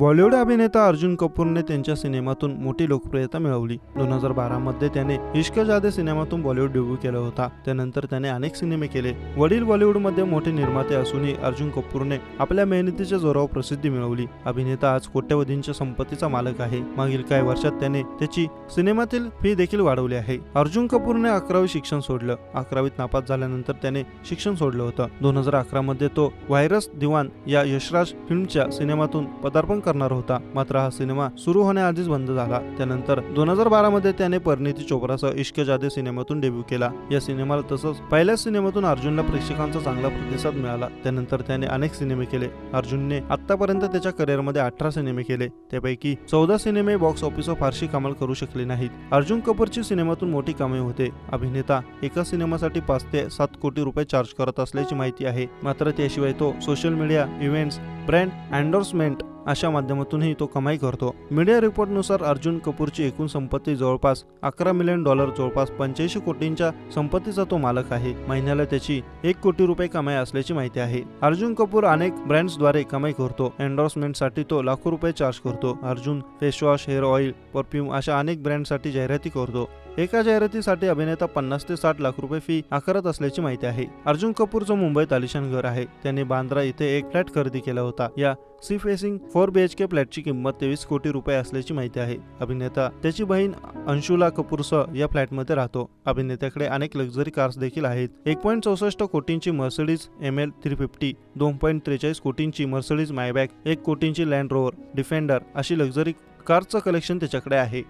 बॉलिवूड अभिनेता अर्जुन कपूरने त्यांच्या सिनेमातून मोठी लोकप्रियता मिळवली. दोन हजार बारा मध्ये त्याने इश्क जादे सिनेमातून बॉलिवूड डेब्यू केला होता. त्यानंतर त्याने अनेक सिनेमे केले. वडील बॉलिवूडमध्ये मोठे निर्माते असूनही अर्जुन कपूरने आपल्या मेहनतीच्या जोरावर प्रसिद्धी मिळवली. अभिनेता आज कोट्यवधींच्या संपत्तीचा मालक आहे. मागील काही वर्षात त्याने त्याची सिनेमातील फी देखील वाढवली आहे. अर्जुन कपूरने अकरावी शिक्षण सोडलं. अकरावीत नापास झाल्यानंतर त्याने शिक्षण सोडलं होतं. दोन हजार अकरा मध्ये तो व्हायरस दिवान या यशराज फिल्मच्या सिनेमातून पदार्पण करणार होता. मात्र हा सिनेमा सुरू होण्याआधीच बंद झाला. त्यानंतर दोन हजार बारा मध्ये त्याने परिणिती चोप्रासह इश्क जादे सिनेमातून डेब्यू केला. या सिनेमाला तसंच पहिल्याच सिनेमातून अर्जुनला प्रेक्षकांचा चांगला प्रतिसाद मिळाला. त्यानंतर त्याने अनेक सिनेमे केले. अर्जुनने आतापर्यंत त्याच्या करिअरमध्ये अठरा सिनेमे केले. त्यापैकी चौदा सिनेमे बॉक्स ऑफिसवर फारशी कमाल करू शकले नाहीत. अर्जुन कपूरची सिनेमातून मोठी कामे होते. अभिनेता एका सिनेमासाठी पाच ते सात कोटी रुपये चार्ज करत असल्याची माहिती आहे. मात्र त्याशिवाय तो social media events brand endorsement अशा माध्यमातूनही तो कमाई करतो. मीडिया रिपोर्टनुसार अर्जुन कपूरची एकूण संपत्ती जवळपास अकरा मिलियन डॉलर जवळपास पंच्याऐंशी कोटींच्या संपत्तीचा तो मालक आहे. महिन्याला त्याची एक कोटी रुपये कमाई असल्याची माहिती आहे. अर्जुन कपूर अनेक ब्रँड्सद्वारे कमाई करतो. एन्डॉर्समेंटसाठी तो लाखो रुपये चार्ज करतो. Arjun facewash hair oil perfume अशा अनेक ब्रँडसाठी जाहिराती करतो. एका जाहिरातीसाठी अभिनेता पन्नास ते साठ लाख रुपये फी आकारत असल्याची माहिती आहे. अर्जुन कपूरचं मुंबईत आलिशान घर आहे. त्याने बांद्रा इथे एक फ्लॅट खरेदी केला होता. या sea facing four B H K फ्लॅटची किंमत तेवीस कोटी रुपये असल्याची माहिती आहे. अभिनेता त्याची बहीण अंशुला कपूरसह या फ्लॅटमध्ये राहतो. अभिनेत्याकडे अनेक लक्झरी कार्स देखील आहेत. एक पॉईंट चौसष्ट कोटींची Mercedes M L three fifty दोन पॉईंट त्रेचाळीस कोटींची मर्सिडीज मायबॅक एक कोटींची लँड रोवर डिफेंडर अशी लक्झरी कारचं कलेक्शन त्याच्याकडे आहे.